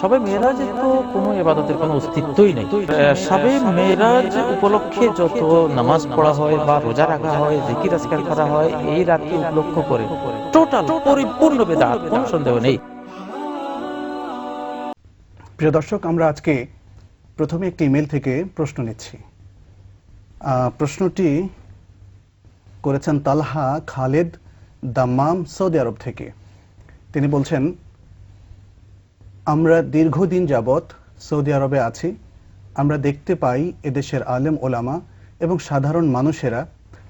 সবে তো কোনো এবাদতের কোনো অস্তিত্বই নেই সবে মেয়েরাজ উপলক্ষে যত নামাজ পড়া হয় বা রোজা রাখা হয়, জিকির করা হয়, এই রাতকে উপলক্ষ করে টোটাল পরিপূর্ণ কোনো সন্দেহ নেই। প্রিয় দর্শক, আমরা আজকে প্রথমে একটি ইমেল থেকে প্রশ্ন নিচ্ছি। প্রশ্নটি করেছেন তালহা খালেদ দাম্মাম সৌদি আরব থেকে। তিনি বলছেন আমরা দীর্ঘদিন যাবৎ সৌদি আরবে আছি। আমরা দেখতে পাই এদেশের আলেম ওলামা এবং সাধারণ মানুষেরা,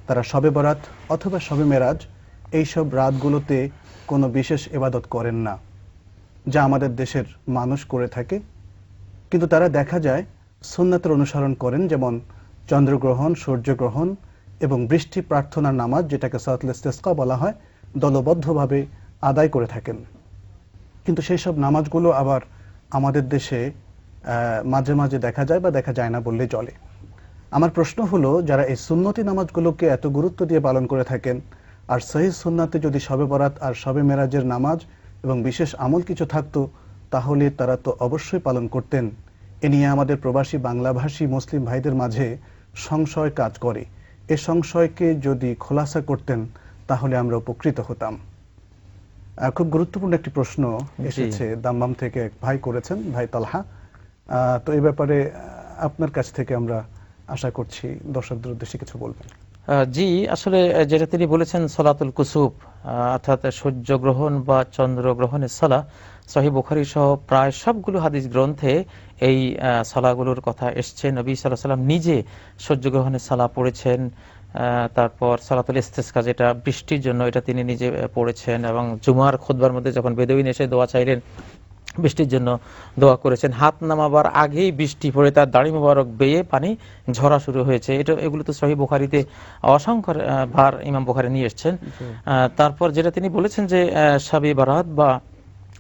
তারা শবে বরাত অথবা শবে মেরাজ, এইসব রাতগুলোতে কোনো বিশেষ এবাদত করেন না, যা আমাদের দেশের মানুষ করে থাকে। কিন্তু তারা দেখা যায়, সুন্নাতের অনুসরণ করেন, যেমন চন্দ্রগ্রহণ, সূর্যগ্রহণ এবং বৃষ্টি প্রার্থনার নামাজ, যেটাকে সাতল ইস্তেসকা বলা হয়, দলবদ্ধভাবে আদায় করে থাকেন। কিন্তু সেই সব নামাজগুলো আবার আমাদের দেশে মাঝে মাঝে দেখা যায় বা দেখা যায় না বললে চলে। আমার প্রশ্ন হলো, যারা এই সুন্নতি নামাজগুলোকে এত গুরুত্ব দিয়ে পালন করে থাকেন, আর সহি সুন্নাতে যদি শবে বরাত আর শবে মেরাজের নামাজ এবং বিশেষ আমল কিছু থাকতো, তাহলে তারা তো অবশ্যই পালন করতেন। এ নিয়ে আমাদের প্রবাসী বাংলাভাষী মুসলিম ভাইদের মাঝে সংশয় কাজ করে। এ সংশয়কে যদি খোলাসা করতেন, তাহলে আমরা উপকৃত হতাম। খুব গুরুত্বপূর্ণ একটি প্রশ্ন এসেছে দাম্বাম থেকে এক ভাই করেছেন ভাই তালহা। তো এই ব্যাপারে আপনার কাছ থেকে আমরা আশা করছি দর্শকদের উদ্দেশ্যে কিছু বলবেন। জি আসলে যেটা তিনি বলেছেন সলাতুল কুসুব অর্থাৎ সূর্যগ্রহণ বা চন্দ্রগ্রহণের সলা সহি বুখারি সহ প্রায় সবগুলো হাদিস গ্রন্থে এই সলাগুলোর কথা এসছে। নবী সাল্লাহ সাল্লাম নিজে সূর্যগ্রহণের সালা পড়েছেন। তারপর সালাতুল ইস্তেসকা যেটা বৃষ্টির জন্য এটা তিনি নিজে পড়েছেন এবং জুমার খোদবার মধ্যে যখন বেদবিন এসে দোয়া চাইলেন বৃষ্টির জন্য দোয়া করেছেন। হাত নামাবার আগেই বৃষ্টি পড়ে তার দাড়ি মোবারক বেয়ে পানি ঝরা শুরু হয়েছে। এটা এগুলো তো সহি বুখারিতে অসংখ্য ভার ইমাম বুখারি নিয়ে এসছেন। আহ, তারপর যেটা তিনি বলেছেন যে সাবি বারাত বা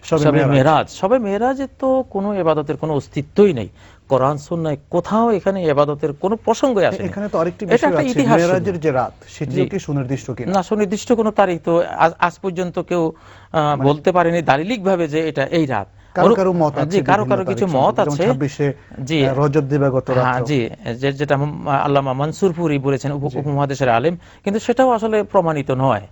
সবে। মেরাজ। সবে মেরাজে তো কোনো এবাদতের কোনো অস্তিত্বই নেই। কোরআন সুন্নায় কোথাও এখানে এবাদতের কোনো প্রসঙ্গই আসে এখানে তো আরেকটি বিষয় আছে মেরাজের যে রাত সেটিও কি সুনির্দিষ্ট কিনা? না সুনির্দিষ্ট কোনো তারিখ তো আজ- পর্যন্ত কেউ বলতে পারেনি দালিলিক ভাবে যে এটা এই রাত। মানে কারও কারও মত আছে কারও কারও কিছু মত আছে। 26 জি। রজব দিবাগত রাত হ্যাঁ জি যেটা আল্লামা মনসুরপুরি বলেছেন উপ- উপমহাদেশের আলেম। কিন্তু সেটাও আসলে প্রমাণিত নয়।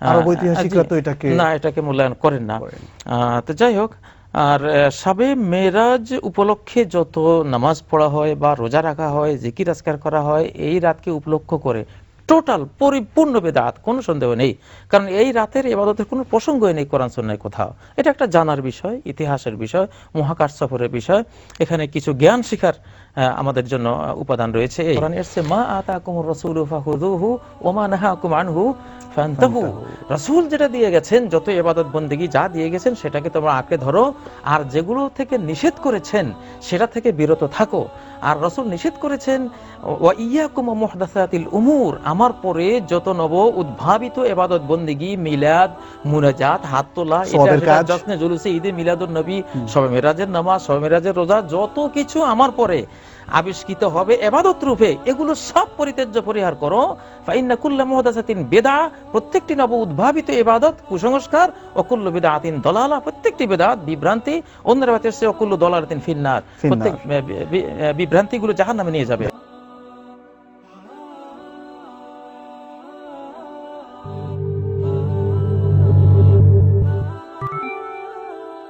আরব আহ, ঐতিহাসিকরা তো এটাকে না এটাকে মূল্যায়ন করেন না। আহ, তো যাই হোক আর সাবে মেরাজ উপলক্ষে যত নামাজ পড়া হয় বা রোজা রাখা হয়, জিকির আজকার করা হয়, এই রাতকে উপলক্ষ করে টোটাল পরিপূর্ণ বেদাত কোনো সন্দেহ নেই। কারণ এই রাতের এবাদতের কোনো প্রসঙ্গই নেই কোরআন সন্ন্যায় কোথাও। এটা একটা জানার বিষয় ইতিহাসের বিষয় মহাকাশ সফরের বিষয়। এখানে কিছু জ্ঞান শিখার আমাদের জন্য উপাদান রয়েছে রাসূলু ফান্তাহু। যেটা দিয়ে গেছেন যত ইবাদত বন্দেগী যা দিয়ে গেছেন সেটাকে তোমরা আঁকড়ে ধরো। আর যেগুলো থেকে নিষেধ করেছেন সেটা থেকে বিরত থাকো। আর রাসূল নিষেধ করেছেন উমুর আমার পরে যত নব উদ্ভাবিত ইবাদত বন্দেগী মিলাদ মুনাজাত হাত তোলা। যত্নে জুলুসে ঈদে মিলাদুন নবী সবে মেরাজের নামাজ সবে মেরাজের রোজা যত কিছু আমার পরে আবিষ্কৃত হবে এবাদত রূপে এগুলো সব পরিত্যাজ্য পরিহার করো ফাইন্না কুল্লা মুহদাসাতিন বেদা প্রত্যেকটি নব উদ্ভাবিত ইবাদত কুসংস্কার অকুল্ল বিদআতিন দলালা প্রত্যেকটি বেদাত বিভ্রান্তি অন্যের বাতে সে অকুল্ল দলালাতিন ফিন্নার। প্রত্যেক বিভ্রান্তিগুলো জাহান্নামে নিয়ে যাবে।